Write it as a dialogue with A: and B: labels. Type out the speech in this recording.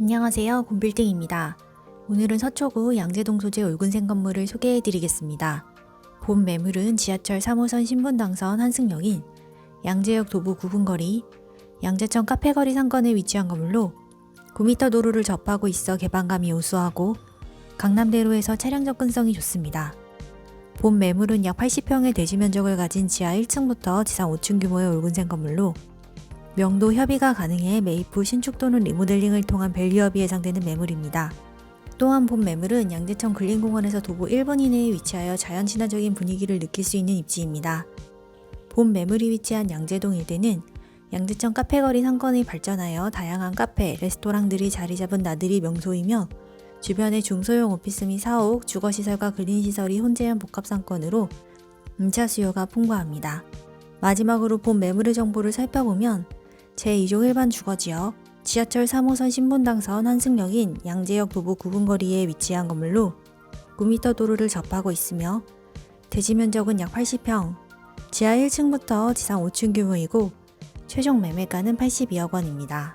A: 안녕하세요. 곰빌딩입니다. 오늘은 서초구 양재동 소재 올군생 건물을 소개해 드리겠습니다. 본 매물은 지하철 3호선 신분당선 한승역인 양재역 도보 9분 거리, 양재천 카페거리 상권에 위치한 건물로 9m 도로를 접하고 있어 개방감이 우수하고 강남대로에서 차량 접근성이 좋습니다. 본 매물은 약 80평의 대지 면적을 가진 지하 1층부터 지상 5층 규모의 올군생 건물로 명도 협의가 가능해 후 신축 또는 리모델링을 통한 밸류업이 예상되는 매물입니다. 또한 본 매물은 양재천 근린공원에서 도보 1분 이내에 위치하여 자연 친화적인 분위기를 느낄 수 있는 입지입니다. 본 매물이 위치한 양재동 일대는 양재천 카페거리 상권이 발전하여 다양한 카페, 레스토랑들이 자리 잡은 나들이 명소이며 주변에 중소형 오피스 및 사옥, 주거시설과 근린시설이 혼재한 복합상권으로 임차 수요가 풍부합니다. 마지막으로 본 매물의 정보를 살펴보면 제2종 일반 주거지역, 지하철 3호선 신분당선 한승역인 양재역 도보 9분 거리에 위치한 건물로 9m 도로를 접하고 있으며 대지 면적은 약 80평, 지하 1층부터 지상 5층 규모이고 최종 매매가는 82억 원입니다.